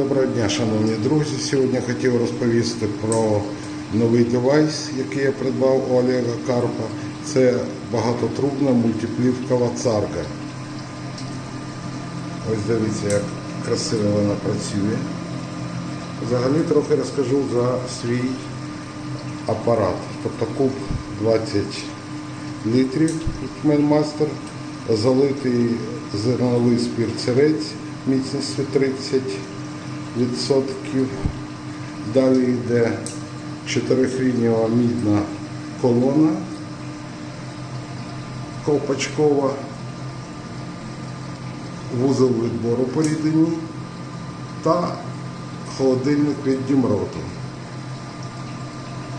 Доброго дня, шановні друзі. Сьогодні хотів розповісти про новий девайс, який я придбав у Олега Карпа. Це багатотрубна мультиплівкова царка. Ось дивіться, як красиво вона працює. Взагалі трохи розкажу за свій апарат. Тобто куб 20 літрів від залитий зерновий спірцерець міцністю 30%. Далі йде чотирихлінієва мідна колона ковпачкова, вузол відбору по рідині та холодильник від Дімроту.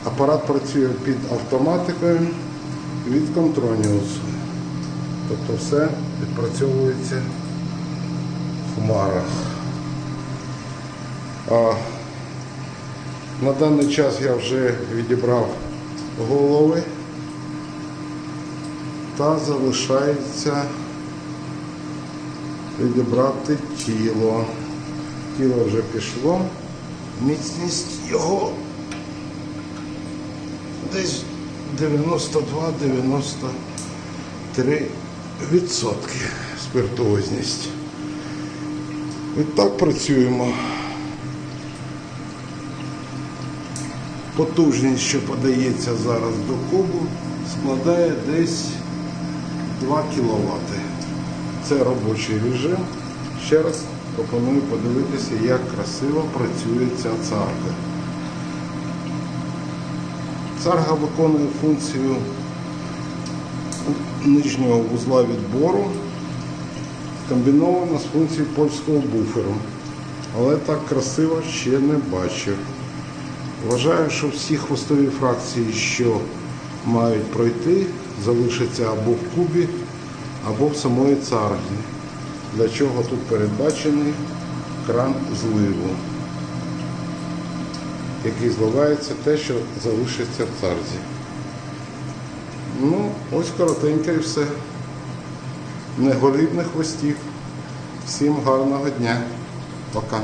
Апарат працює під автоматикою від контроніусу. Тобто все відпрацьовується в хмарах. На даний час я вже відібрав голови та залишається відібрати тіло. Тіло вже пішло. Міцність його десь 92-93 відсотки спиртуозність. І так працюємо. Потужність, що подається зараз до кубу, складає десь 2 кВт. Це робочий режим. Ще раз пропоную подивитися, як красиво працює ця царка. Царга виконує функцію нижнього вузла відбору, комбінована з функцією польського буферу. Але так красиво ще не бачив. Вважаю, що всі хвостові фракції, що мають пройти, залишаться або в кубі, або в самої царгі. Для чого тут передбачений кран зливу, який зливається те, що залишиться в царзі. Ну, ось коротенько і все. Не голівних хвостів. Всім гарного дня. Пока.